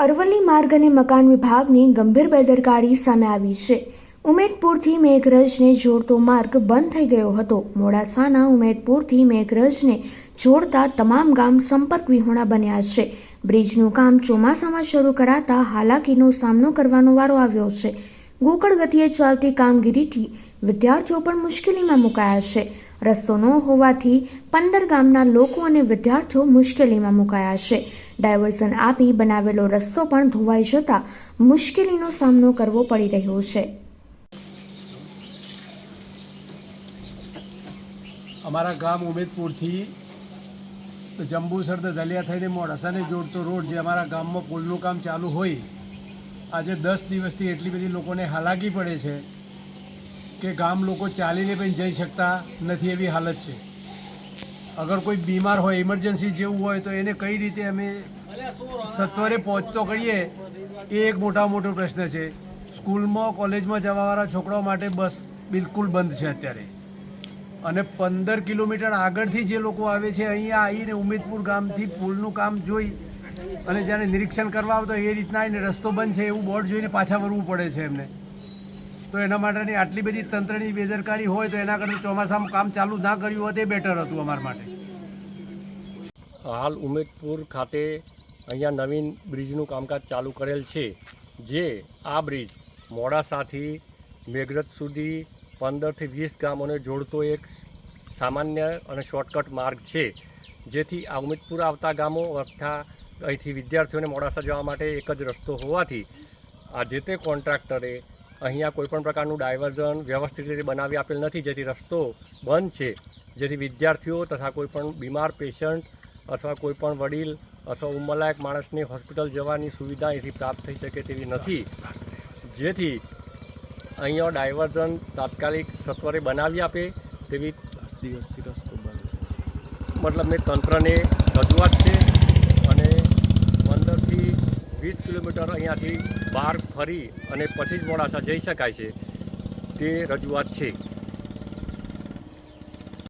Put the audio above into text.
અરવલ્લી માર્ગ અને મકાન વિભાગની ગંભીર બેદરકારી સામે આવી છે. ઉમેદપુરથી મેઘરજને જોડતો માર્ગ બંધ થઈ ગયો હતો. મોડાસાના ઉમેદપુરથી મેઘરજને જોડતા તમામ ગામ સંપર્ક વિહોણા બન્યા છે. બ્રિજનું કામ ચોમાસામાં શરૂ કરાતા હાલાકીનો સામનો કરવાનો વારો આવ્યો છે. ગોકળ ગતિએ ચાલતી કામગીરીથી વિદ્યાર્થીઓ પણ મુશ્કેલીમાં મુકાયા છે. રસ્તો ન હોવાથી પંદર ગામના લોકો અને વિદ્યાર્થીઓ મુશ્કેલીમાં મુકાયા છે. ડાયવર્ઝન આપી બનાવેલો રસ્તો પણ ધોવાઈ જતા મુશ્કેલીનો સામનો કરવો પડી રહ્યો છે. અમારા ગામ ઉમેદપુરથી જંબુસર તો દલિયા થઈને મોડાસાને જોડતો રોડ જે અમારા ગામમાં પુલનું કામ ચાલુ હોય, આજે દસ દિવસથી એટલી બધી લોકોને હાલાકી પડે છે કે ગામ લોકો ચાલીને પણ જઈ શકતા નથી એવી હાલત છે. અગર કોઈ બીમાર હોય ઇમરજન્સી જેવું હોય, તો એને કઈ રીતે અમે સત્વરે પહોંચતો કરીએ, એ એક મોટા મોટો પ્રશ્ન છે. સ્કૂલમાં, કોલેજમાં જવાવાળા છોકરાઓ માટે બસ બિલકુલ બંધ છે અત્યારે. અને પંદર કિલોમીટર આગળથી જે લોકો આવે છે, અહીંયા આવીને ઉમેદપુર ગામથી પુલનું કામ જોઈ અને જ્યારે નિરીક્ષણ કરવા આવતો એ રીતના આવીને રસ્તો બંધ છે, એવું બોર્ડ જોઈને પાછા વળવું પડે છે એમને. તો એના માટેની આટલી બધી તંત્રની બેદરકારી હોય તો એના કરતાં ચોમાસામાં કામ ચાલુ ના કર્યું હોત એ બેટર હતું અમારા માટે. હાલ ઉમેદપુર ખાતે અહીંયા નવીન બ્રિજનું કામકાજ ચાલુ કરેલ છે, જે આ બ્રિજ મોડાસાથી મેઘરજ સુધી પંદરથી વીસ ગામોને જોડતો એક સામાન્ય અને શોર્ટકટ માર્ગ છે, જેથી આ ઉમેદપુર આવતા ગામો તથા અહીંથી વિદ્યાર્થીઓને મોડાસા જવા માટે એક જ રસ્તો હોવાથી આ જે તે કોન્ટ્રાક્ટરે અહીંયા કોઈપણ પ્રકારનું ડાયવર્ઝન વ્યવસ્થિત રીતે બનાવી આપેલ નથી જેથી રસ્તો બંધ છે. જેથી વિદ્યાર્થીઓ તથા કોઈપણ બીમાર પેશન્ટ અથવા કોઈપણ વડીલ અથવા ઉંમરલાયક માણસને હોસ્પિટલ જવાની સુવિધા અહીંથી પ્રાપ્ત થઈ શકે તેવી નથી. જેથી અહીંયા ડાયવર્ઝન તાત્કાલિક સત્વરે બનાવી આપે તેવી દિવસથી રસ્તો બંધ મતલબ મેં તંત્રને રજૂઆત છે. વીસ કિલોમીટર અહીંયાથી બહાર ફરી અને પછી જ મોડાસા જઈ શકાય છે. તે રજૂઆત છે.